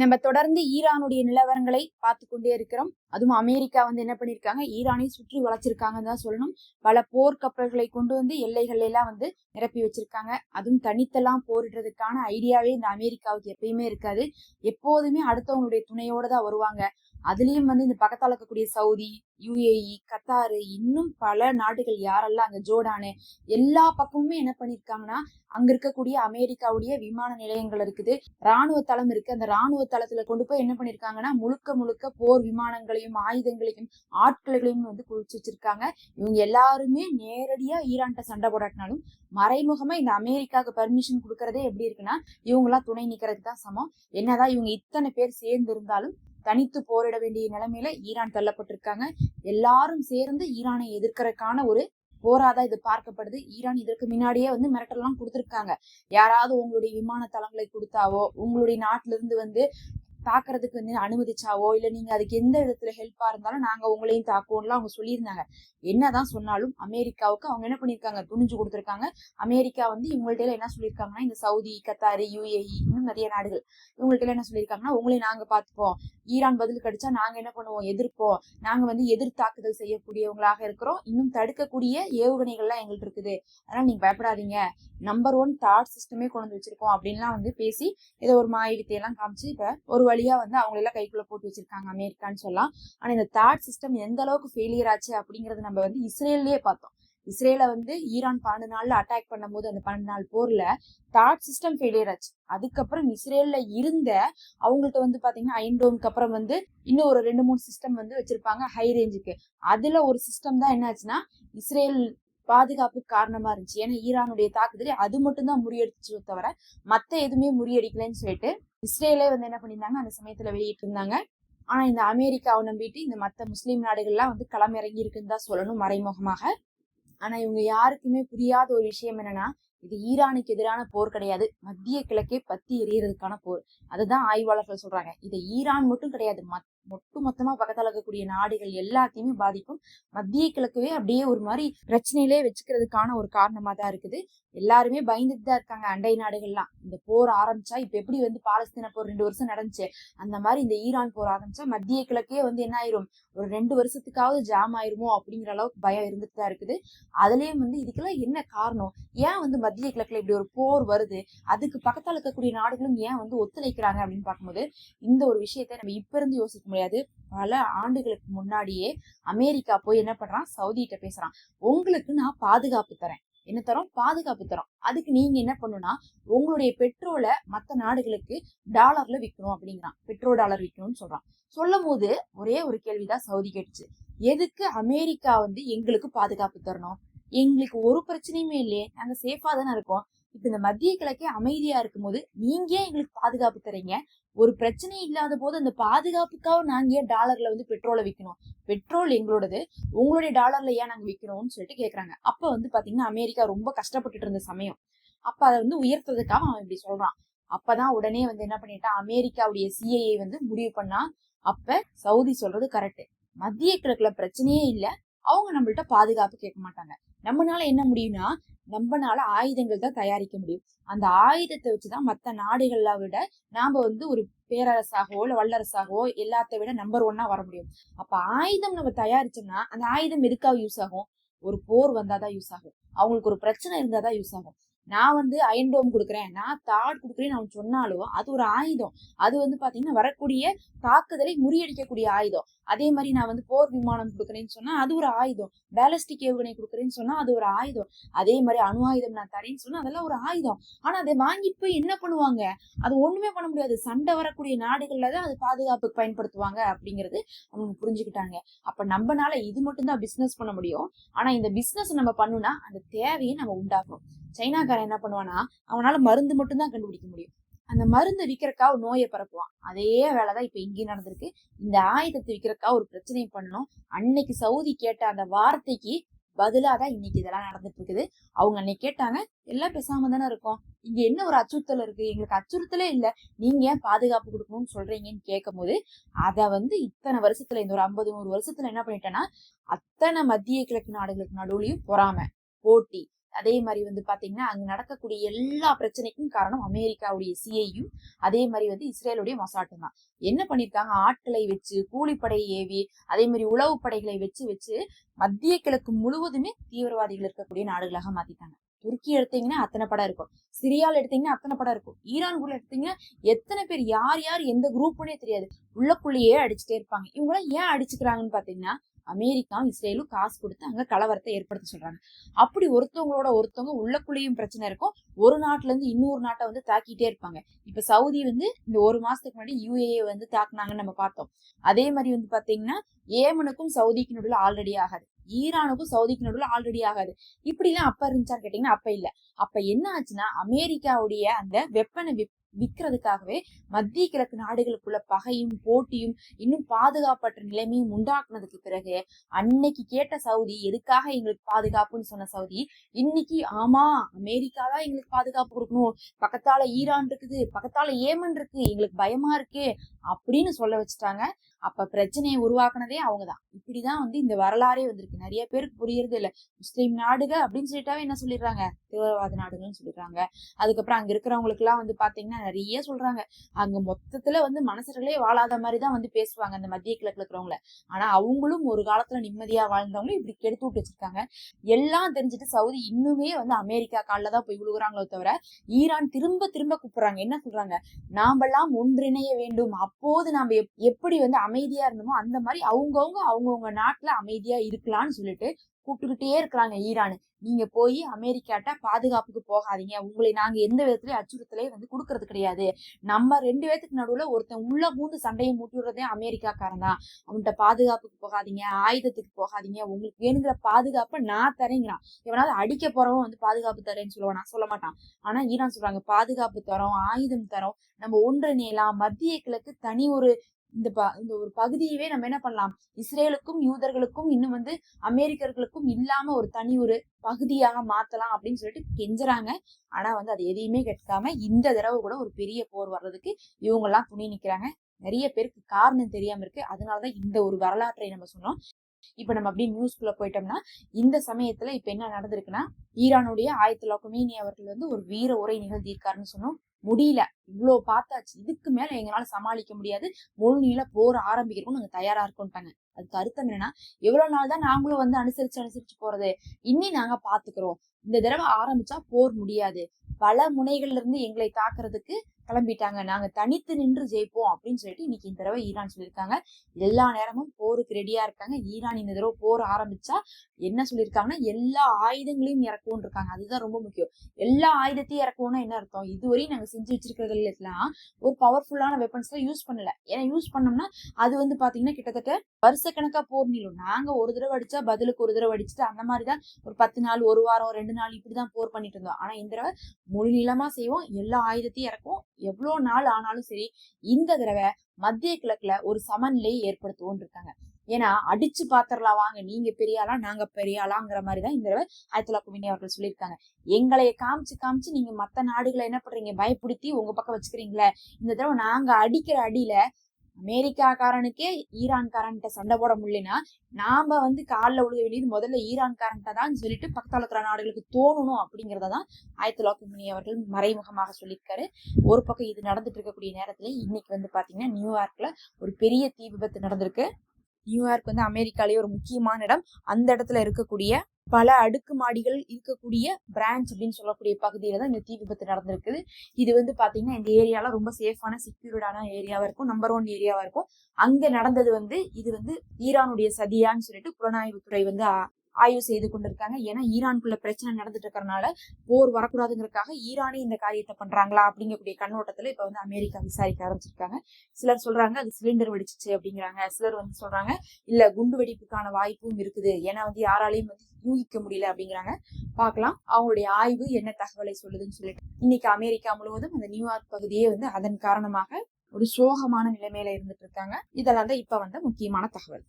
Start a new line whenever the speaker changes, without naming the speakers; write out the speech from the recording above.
நம்ம தொடர்ந்து ஈரானுடைய நிலவரங்களை பார்த்து கொண்டே இருக்கிறோம். அதுவும் அமெரிக்கா வந்து என்ன பண்ணிருக்காங்க ஈரானை சுற்றி வளைச்சிருக்காங்கன்னு தான் சொல்லணும். பல போர் கப்பல்களை கொண்டு வந்து எல்லைகள் எல்லாம் வந்து நிரப்பி வச்சிருக்காங்க. அதுவும் தனித்தெல்லாம் போரிடுறதுக்கான ஐடியாவே இந்த அமெரிக்காவுக்கு எப்பயுமே இருக்காது. எப்போதுமே அடுத்தவங்களுடைய துணையோட தான் வருவாங்க. அதுலயும் வந்து இந்த பக்கத்தால் இருக்கக்கூடிய சவுதி யுஏஇ கத்தாரு இன்னும் பல நாடுகள் யாரெல்லாம் அங்க ஜோர்டானு எல்லா பக்கமுமே என்ன பண்ணிருக்காங்கன்னா அங்க இருக்கக்கூடிய அமெரிக்காவுடைய விமான நிலையங்கள் இருக்குது. ராணுவ தளம் இருக்கு. அந்த ராணுவ தளத்துல கொண்டு போய் என்ன பண்ணிருக்காங்கன்னா முழுக்க முழுக்க போர் விமானங்களையும் ஆயுதங்களையும் ஆட்களையும் வந்து குளிச்சு வச்சிருக்காங்க. இவங்க எல்லாருமே நேரடியா ஈரான்கிட்ட சண்டை போடாட்டினாலும் மறைமுகமா இந்த அமெரிக்காவுக்கு பர்மிஷன் கொடுக்கறதே எப்படி இருக்குன்னா இவங்கெல்லாம் துணை நிக்கிறதுக்கு தான் சமம். என்னதான் இவங்க இத்தனை பேர் சேர்ந்து இருந்தாலும் தனித்து போரிட வேண்டிய நிலைமையில ஈரான் தள்ளப்பட்டிருக்காங்க. எல்லாரும் சேர்ந்து ஈரானை எதிர்க்கிறதுக்கான ஒரு போராதான் இது பார்க்கப்படுது. ஈரான் இதற்கு முன்னாடியே வந்து மிரட்டல்லாம் கொடுத்துருக்காங்க. யாராவது உங்களுடைய விமான தளங்களை கொடுத்தாவோ உங்களுடைய நாட்டில இருந்து வந்து தாக்குறதுக்கு வந்து அனுமதிச்சாவோ இல்ல நீங்க அதுக்கு எந்த விதத்துல ஹெல்ப்பா இருந்தாலும் நாங்க உங்களையும் தாக்குவோம்லாம் அவங்க சொல்லியிருந்தாங்க. என்னதான் சொன்னாலும் அமெரிக்காவுக்கு அவங்க என்ன பண்ணிருக்காங்க துணிஞ்சு கொடுத்துருக்காங்க. அமெரிக்கா வந்து இவங்கள்ட்ட என்ன சொல்லியிருக்காங்கன்னா இந்த சவுதி கத்தாரி யுஏஇ இன்னும் நிறைய நாடுகள். இவங்கள்ட்ட என்ன சொல்லியிருக்காங்கன்னா உங்களையும் நாங்க பார்த்துப்போம். ஈரான் பதில் கடிச்சா நாங்க என்ன பண்ணுவோம்? எதிர்ப்போம். நாங்க வந்து எதிர் தாக்குதல் செய்யக்கூடியவங்களாக இருக்கிறோம். இன்னும் தடுக்கக்கூடிய ஏவுகணைகள்லாம் எங்கள்ட்ட இருக்குது. அதனால நீங்க பயப்படாதீங்க. நம்பர் ஒன் தாட் சிஸ்டமே கொண்டு வந்து வச்சிருக்கோம் அப்படின்லாம் வந்து பேசி ஏதோ ஒரு மாய வித்தையெல்லாம் காமிச்சு இப்ப ஒரு வழியா வந்து அவங்க எல்லாம் கைக்குள்ள போட்டு வச்சிருக்காங்க அமெரிக்கான்னு சொல்லலாம். ஆனா இந்த தாட் சிஸ்டம் எந்த அளவுக்கு ஃபெயிலியர் ஆச்சு அப்படிங்கறத நம்ம வந்து இஸ்ரேல்லயே பார்த்தோம். இஸ்ரேல வந்து ஈரான் பன்னெண்டு நாள்ல அட்டாக் பண்ணும்போது அந்த பன்னெண்டு நாள் போர்ல தாட் சிஸ்டம் ஃபெயிலியர் ஆச்சு. அதுக்கப்புறம் இஸ்ரேல்ல இருந்த அவங்கள்ட்ட வந்து பாத்தீங்கன்னா ஐண்டோம்க்கு அப்புறம் வந்து இன்னும் ஒரு ரெண்டு மூணு சிஸ்டம் வந்து வச்சிருப்பாங்க ஹை ரேஞ்சுக்கு அதுல ஒரு சிஸ்டம் தான் என்ன ஆச்சுன்னா இஸ்ரேல் பாதுகாப்பு காரணமா இருந்துச்சு. ஏன்னா ஈரானுடைய தாக்குதலை அது மட்டும்தான் முறியடிச்சு தவிர மத்த எதுவுமே முறியடிக்கலன்னு சொல்லிட்டு இஸ்ரேலே வந்து என்ன பண்ணியிருந்தாங்க? அந்த சமயத்துல வெளியிட்டு இருந்தாங்க ஆனா இந்த அமெரிக்காவை நம்பிட்டு இந்த மத்த முஸ்லீம் நாடுகள்லாம் வந்து களமிறங்கி இருக்குன்னு தான் சொல்லணும் மறைமுகமாக. ஆனா இவங்க யாருக்குமே புரியாத ஒரு விஷயம் என்னன்னா இது ஈரானுக்கு எதிரான போர் கிடையாது. மத்திய கிழக்கே பத்தி எரியறதுக்கான போர். அதுதான் ஆய்வாளர்கள் சொல்றாங்க. இது ஈரான் மட்டும் கிடையாது மத்த ஒட்டு மொத்தமா பக்கத்தில் இருக்கக்கூடிய நாடுகள் எல்லாத்தையுமே பாதிக்கும். மத்திய கிழக்குவே அப்படியே ஒரு மாதிரி பிரச்சனையிலே வச்சுக்கிறதுக்கான ஒரு காரணமா தான் இருக்குது. எல்லாருமே பயந்துட்டு தான் இருக்காங்க அண்டை நாடுகள்லாம். இந்த போர் ஆரம்பிச்சா இப்ப எப்படி வந்து பாலஸ்தீன போர் ரெண்டு வருஷம் நடந்துச்சு? அந்த மாதிரி இந்த ஈரான் போர் ஆரம்பிச்சா மத்திய கிழக்கே வந்து என்ன ஆயிரும்? ஒரு ரெண்டு வருஷத்துக்காவது ஜாம் ஆயிருமோ அப்படிங்கிற அளவுக்கு பயம் இருந்துட்டு தான் இருக்குது. அதுலயும் வந்து இதுக்கெல்லாம் என்ன காரணம்? ஏன் வந்து மத்திய கிழக்குல இப்படி ஒரு போர் வருது? அதுக்கு பக்கத்தால் இருக்கக்கூடிய நாடுகளும் ஏன் வந்து ஒத்துழைக்கிறாங்க அப்படின்னு பார்க்கும்போது இந்த ஒரு விஷயத்த நம்ம இப்ப இருந்து யோசிக்க முடியாது. பல ஆண்டுகளுக்கு முன்னாடியே அமெரிக்கா போய் என்ன பண்றான்? சவுதிகிட்ட பேசுறான். உங்களுக்கு நான் பாதுகாப்பு தரேன். என்ன தரோம்? பாதுகாப்பு தரோம். அதுக்கு நீங்க என்ன பண்ணுனா உங்களுடைய பெட்ரோலை மற்ற நாடுகளுக்கு டாலர்ல விற்கணும் அப்படிங்கிறான். பெட்ரோல் டாலர் விற்கணும்னு சொல்றான். சொல்லும் போது ஒரே ஒரு கேள்விதான் சவுதி கேட்டுச்சு. எதுக்கு அமெரிக்கா வந்து எங்களுக்கு பாதுகாப்பு தரணும்? எங்களுக்கு ஒரு பிரச்சனையுமே இல்லையே. நாங்க சேஃபா தானே இருக்கோம். இப்ப இந்த மத்திய கிழக்கே அமைதியா இருக்கும் போது நீங்க ஏன் எங்களுக்கு பாதுகாப்பு தரீங்க ஒரு பிரச்சனை இல்லாத போது அந்த பாதுகாப்புக்காக நாங்க ஏன் டாலர்ல வந்து பெட்ரோலை விற்கணும் பெட்ரோல் எங்களோடது உங்களுடைய டாலர்ல ஏன் நாங்க விற்கிறோம்னு சொல்லிட்டு கேக்குறாங்க. அப்ப வந்து பாத்தீங்கன்னா அமெரிக்கா ரொம்ப கஷ்டப்பட்டுட்டு இருந்த சமயம். அப்ப அதை வந்து உயர்த்ததுக்காக அவன் இப்படி சொல்றான். அப்பதான் உடனே வந்து என்ன பண்ணிட்டான்? அமெரிக்காவுடைய சிஐஏ வந்து முடிவு பண்ணா அப்ப சவுதி சொல்றது கரெக்ட் மத்திய கிழக்குல பிரச்சனையே இல்ல. அவங்க நம்மள்ட்ட பாதுகாப்பு கேட்க மாட்டாங்க. நம்மனால என்ன முடியும்னா நம்மனால ஆயுதங்கள் தான் தயாரிக்க முடியும். அந்த ஆயுதத்தை வச்சுதான் மற்ற நாடுகளை விட நாம வந்து ஒரு பேரரசாகவோ இல்லை வல்லரசாகவோ எல்லாத்த விட நம்பர் ஒன்னா வர முடியும். அப்ப ஆயுதம் நம்ம தயாரிச்சோம்னா அந்த ஆயுதம் எதுக்காக யூஸ் ஆகும்? ஒரு போர் வந்தாதான் யூஸ் ஆகும். அவங்களுக்கு ஒரு பிரச்சனை இருந்தாதான் யூஸ் ஆகும். நான் வந்து அயன்டோம் கொடுக்குறேன். நான் தாட் கொடுக்குறேன்னு அவன் சொன்னாலும் அது ஒரு ஆயுதம். அது வந்து பாத்தீங்கன்னா வரக்கூடிய தாக்குதலை முறியடிக்கக்கூடிய ஆயுதம். அதே மாதிரி நான் வந்து போர் விமானம் கொடுக்குறேன்னு சொன்னா அது ஒரு ஆயுதம். பேலஸ்டிக் ஏவுகணை கொடுக்குறேன்னு சொன்னா அது ஒரு ஆயுதம். அதே மாதிரி அணு ஆயுதம் நான் தரேன்னு சொன்னா அதெல்லாம் ஒரு ஆயுதம். ஆனா அதை வாங்கிட்டு போய் என்ன பண்ணுவாங்க? அது ஒண்ணுமே பண்ண முடியாது. சண்டை வரக்கூடிய நாடுகள்ல தான் அது பாதுகாப்புக்கு பயன்படுத்துவாங்க அப்படிங்கிறது அவங்க புரிஞ்சுக்கிட்டாங்க. அப்ப நம்மனால இது மட்டும் தான் பிசினஸ் பண்ண முடியும். ஆனா இந்த பிசினஸ் நம்ம பண்ணுனா அந்த தேவையை நம்ம உண்டாக்கணும். சைனாக்காரன் என்ன பண்ணுவானா அவனால மருந்து மட்டும் தான் கண்டுபிடிக்க முடியும். அந்த மருந்து விற்கிறக்கா நோயை பரப்புவான். அதே வேலைதான் இப்ப இங்கேயும் நடந்திருக்கு. இந்த ஆயுதத்தை விற்கிறக்கா ஒரு பிரச்சனையை பண்ணணும். அன்னைக்கு சவுதி கேட்ட அந்த வார்த்தைக்கு பதிலாக தான் இன்னைக்கு இதெல்லாம் நடந்துட்டு இருக்குது அவங்க அன்னைக்கு கேட்டாங்க எல்லாம் பேசாம தானே இருக்கும். இங்க என்ன ஒரு அச்சுறுத்தல் இருக்கு? எங்களுக்கு அச்சுறுத்தலே இல்ல. நீங்க ஏன் பாதுகாப்பு கொடுக்கணும்னு சொல்றீங்கன்னு கேட்கும் போது அத வந்து இத்தனை வருஷத்துல இந்த ஒரு ஐம்பது நூறு வருஷத்துல என்ன பண்ணிட்டேன்னா அத்தனை மத்திய கிழக்கு நாடுகளுக்கு நடுவுலையும் பொறாம போட்டி. அதே மாதிரி வந்து பாத்தீங்கன்னா அங்க நடக்கக்கூடிய எல்லா பிரச்சனைக்கும் காரணம் அமெரிக்காவுடைய சிஐயும் அதே மாதிரி வந்து இஸ்ரேலுடைய மொசாட்டும் தான். என்ன பண்ணிருக்காங்க? ஆட்களை வச்சு கூலிப்படை ஏவி அதே மாதிரி உளவு படைகளை வச்சு வச்சு மத்திய கிழக்கு முழுவதுமே தீவிரவாதிகள் இருக்கக்கூடிய நாடுகளாக மாத்திட்டாங்க. துருக்கி எடுத்தீங்கன்னா அத்தனை படம் இருக்கும். சிரியாவில் எடுத்தீங்கன்னா அத்தனை படம் இருக்கும். ஈரான்குள்ள எடுத்தீங்கன்னா எத்தனை பேர் யார் யார் எந்த குரூப்னே தெரியாது. உள்ளக்குள்ளேயே அடிச்சுட்டே இருப்பாங்க. இவங்களாம் ஏன் அடிச்சுக்கிறாங்கன்னு பாத்தீங்கன்னா அமெரிக்கா இஸ்ரேலும் காசு கொடுத்து அங்க கலவரத்தை ஏற்படுத்த சொல்றாங்க. அப்படி ஒருத்தவங்களோட ஒருத்தவங்க உள்ளக்குள்ளேயும் பிரச்சனை இருக்கும். ஒரு நாட்டுல இருந்து இன்னொரு நாட்டை வந்து தாக்கிட்டே இருப்பாங்க. இப்ப சவுதி வந்து இந்த ஒரு மாசத்துக்கு முன்னாடி யூஏஏ வந்து தாக்குனாங்கன்னு நம்ம பார்த்தோம். அதே மாதிரி வந்து பாத்தீங்கன்னா ஏமனுக்கும் சவுதிக்கு நடுவில் ஆல்ரெடி ஆகாது. ஈரானுக்கும் சவுதிக்கு நடுவில் ஆல்ரெடி ஆகாது. இப்படிலாம் அப்ப இருந்துச்சான்னு கேட்டீங்கன்னா அப்ப இல்ல. அப்ப என்ன ஆச்சுன்னா அமெரிக்காவுடைய அந்த வெப்பனை விற்கிறதுக்காகவே மத்திய கிழக்கு நாடுகளுக்குள்ள பகையும் போட்டியும் இன்னும் பாதுகாப்பற்ற நிலைமையும் உண்டாக்குனதுக்கு பிறகு அன்னைக்கு கேட்ட சவுதி எதுக்காக எங்களுக்கு பாதுகாப்புன்னு சொன்ன சவுதி இன்னைக்கு ஆமா அமெரிக்கா தான் எங்களுக்கு பாதுகாப்பு கொடுக்கணும். பக்கத்தால ஈரான் இருக்குது பக்கத்தால ஏமன் இருக்கு எங்களுக்கு பயமா இருக்கு அப்படின்னு சொல்ல வச்சுட்டாங்க. அப்ப பிரச்சனையை உருவாக்குனதே அவங்கதான். இப்படிதான் வந்து இந்த வரலாறே வந்திருக்கு. நிறைய பேருக்கு புரியறது இல்ல. முஸ்லீம் நாடுக அப்படின்னு சொல்லிட்டாவே என்ன சொல்லிடுறாங்க? தீவிரவாத நாடுகள்னு சொல்லிடுறாங்க. அதுக்கப்புறம் அங்க இருக்கிறவங்களுக்கு எல்லாம் வந்து பாத்தீங்கன்னா நிறைய சொல்றாங்க. அங்க மொத்தத்துல வந்து மனசர்களே வாழாத மாதிரி தான் வந்து பேசுவாங்க அந்த மத்திய கிழக்குல இருக்கிறவங்கள. ஆனா அவங்களும் ஒரு காலத்துல நிம்மதியா வாழ்ந்தவங்களும் இப்படி கெடுத்து விட்டு வச்சிருக்காங்க. எல்லாம் தெரிஞ்சுட்டு சவுதி இன்னுமே வந்து அமெரிக்கா காலில் தான் போய் விழுகுறாங்களோ தவிர ஈரான் திரும்ப திரும்ப கூப்பிடுறாங்க. என்ன சொல்றாங்க? நாமெல்லாம் ஒன்றிணைய வேண்டும். அப்போது நாம எப்படி வந்து அமைதியா இருந்தோமோ அந்த மாதிரி அவங்கவுங்க அவங்கவுங்க நாட்டுல அமைதியா இருக்கலாம்னு சொல்லிட்டு கூப்பிட்டுக்கிட்டே இருக்கிறாங்க ஈரான். நீங்க போய் அமெரிக்காட்ட பாதுகாப்புக்கு போகாதீங்க. உங்களை நாங்க எந்த விதத்திலயும் அச்சுறுத்தலே வந்து கொடுக்கறது கிடையாது. நம்ம ரெண்டு பேத்துக்கு நடுவுல ஒருத்தன் உள்ள பூந்து சண்டையை மூட்டி விடுறதே அமெரிக்காக்காரன் தான் அவன்கிட்ட பாதுகாப்புக்கு போகாதீங்க ஆயுதத்துக்கு போகாதீங்க. உங்களுக்கு வேணுங்கிற பாதுகாப்பை நான் தரேங்கிறான். எவனாவது அடிக்க போறவன் வந்து பாதுகாப்பு தரேன்னு சொல்லுவான். நான் சொல்ல மாட்டான். ஆனா ஈரான் சொல்றாங்க பாதுகாப்பு தரோம் ஆயுதம் தரோம். நம்ம ஒன்றிணையலாம். மத்திய கிழக்கு தனி ஒரு இந்த ப இந்த ஒரு பகுதியவே நம்ம என்ன பண்ணலாம்? இஸ்ரேலுக்கும் யூதர்களுக்கும் இன்னும் வந்து அமெரிக்கர்களுக்கும் இல்லாம ஒரு தனி ஒரு பகுதியாக மாத்தலாம் அப்படின்னு சொல்லிட்டு கெஞ்சுறாங்க. ஆனா வந்து அது எதையுமே கேட்காம இந்த தடவை கூட ஒரு பெரிய போர் வர்றதுக்கு இவங்க எல்லாம் துணி நிக்கிறாங்க. நிறைய பேருக்கு காரணம் தெரியாம இருக்கு. அதனாலதான் இந்த ஒரு வரலாற்றை நம்ம சொன்னோம். இப்ப நம்ம அப்படியே நியூஸ்குள்ள போயிட்டோம்னா இந்த சமயத்துல இப்ப என்ன நடந்திருக்குன்னா ஈரானுடைய ஆயத்துல குமேனி அவர்கள் வந்து ஒரு வீர உரை நிகழ்த்தியிருக்காருன்னு சொன்னோம். முடியல. இவ்வளவு பார்த்தாச்சு. இதுக்கு மேல எங்களால சமாளிக்க முடியாது. முழு நீள போர் நாங்க தயாரா இருக்கோம்ட்டாங்க. அதுக்கு அர்த்தம் என்னன்னா எவ்வளவு நாள் தான் நாங்களும் வந்து அனுசரிச்சு அனுசரிச்சு போறது. இன்னி நாங்க பாத்துக்கிறோம். இந்த தடவை ஆரம்பிச்சா போர் முடியாது. பல முனைகள்ல இருந்து எங்களை தாக்குறதுக்கு கிளம்பிட்டாங்க. நாங்க தனித்து நின்று ஜெயிப்போம் அப்படின்னு சொல்லிட்டு இன்னைக்கு இந்த தடவை ஈரான் சொல்லியிருக்காங்க. எல்லா நேரமும் போருக்கு ரெடியா இருக்காங்க. ஈரான் இந்த தடவை போர் ஆரம்பிச்சா என்ன சொல்லியிருக்காங்கன்னா எல்லா ஆயுதங்களையும் இறக்குவோம் இருக்காங்க. அதுதான் ரொம்ப முக்கியம். எல்லா ஆயுதத்தையும் இறக்குவோம்னா என்ன அர்த்தம்? இதுவரையும் நாங்க செஞ்சு வச்சிருக்கிறதுலாம் ஒரு பவர்ஃபுல்லான வெப்பன்ஸ் தான் யூஸ் பண்ணல. ஏன்னா யூஸ் பண்ணோம்னா அது வந்து பாத்தீங்கன்னா கிட்டத்தட்ட வருஷக்கணக்கா போர் நிலும் நாங்க ஒரு தடவை அடிச்சா பதிலுக்கு ஒரு தடவை அடிச்சுட்டு அந்த மாதிரி தான் ஒரு பத்து நாள் ஒரு வாரம் ரெண்டு நாள் இப்படிதான் போர் பண்ணிட்டு இருந்தோம். ஆனா இந்த தடவை முழு நிலமா செய்வோம். எல்லா ஆயுதத்தையும் இறக்குவோம். எவ்வளவு நாள் ஆனாலும் சரி இந்த தடவை மத்திய கிழக்குல ஒரு சமநிலையை ஏற்படுத்துவோம் இருக்காங்க. ஏன்னா அடிச்சு பாத்திரலாம் வாங்க நீங்க பெரியாளா நாங்க பெரியாளாங்கிற மாதிரிதான் இந்த தடவை ஆயிரத்தி குமினி அவர்கள் சொல்லியிருக்காங்க. எங்களை காமிச்சு காமிச்சு நீங்க மத்த நாடுகளை என்ன பண்றீங்க? பயப்படுத்தி உங்க பக்கம் வச்சுக்கிறீங்களே. இந்த தடவை நாங்க அடிக்கிற அடியில அமெரிக்காக்காரனுக்கே ஈரான்காரன்ட்ட சண்டை போட முடியலன்னா நாம வந்து காலில் உழுக வேண்டியது முதல்ல ஈரான்காரன்ட்ட தான் சொல்லிட்டு பக்கத்தால் இருக்கிற நாடுகளுக்கு தோணணும் அப்படிங்கிறத தான் ஆயிரத்தி தொள்ளாயிரத்தி அவர்கள் மறைமுகமாக சொல்லியிருக்காரு. ஒரு பக்கம் இது நடந்துட்டு இருக்கக்கூடிய நேரத்துல இன்னைக்கு வந்து பாத்தீங்கன்னா நியூயார்க்ல ஒரு பெரிய தீ விபத்து நடந்திருக்கு. நியூயார்க் வந்து அமெரிக்காலேயே ஒரு முக்கியமான இடம். அந்த இடத்துல இருக்கக்கூடிய பல அடுக்கு மாடிகள் இருக்கக்கூடிய பிரான்ச் அப்படின்னு சொல்லக்கூடிய பகுதியில தான் இந்த தீ விபத்து நடந்திருக்குது. இது வந்து பாத்தீங்கன்னா இந்த ஏரியால ரொம்ப சேஃபான செக்யூர்டான ஏரியாவா இருக்கும். நம்பர் ஒன் ஏரியாவா இருக்கும். அங்க நடந்தது வந்து இது வந்து ஈரானுடைய சதியான்னு சொல்லிட்டு புலனாய்வுத்துறை வந்து ஆய்வு செய்து கொண்டிருக்காங்க. ஏன்னா ஈரானுக்குள்ள பிரச்சனை நடந்துட்டு இருக்கிறனால போர் வரக்கூடாதுங்கிறதுக்காக ஈரானே இந்த காரியத்தை பண்றாங்களா அப்படிங்கக்கூடிய கண்ணோட்டத்துல இப்ப வந்து அமெரிக்கா விசாரிக்க ஆரம்பிச்சிருக்காங்க. சிலர் சொல்றாங்க அது சிலிண்டர் வெடிச்சிச்சு அப்படிங்கிறாங்க. சிலர் வந்து சொல்றாங்க இல்ல குண்டு வெடிப்புக்கான வாய்ப்பும் இருக்குது. ஏன்னா வந்து யாராலையும் வந்து யூகிக்க முடியல அப்படிங்கிறாங்க. பார்க்கலாம். அவங்களுடைய ஆய்வு என்ன தகவலை சொல்லுதுன்னு சொல்லிட்டு. இன்னைக்கு அமெரிக்கா முழுவதும் அந்த நியூயார்க் பகுதியே வந்து அதன் காரணமாக ஒரு சோகமான நிலைமையில இருந்துட்டு இருக்காங்க இதெல்லாம் தான் இப்ப வந்த முக்கியமான தகவல்.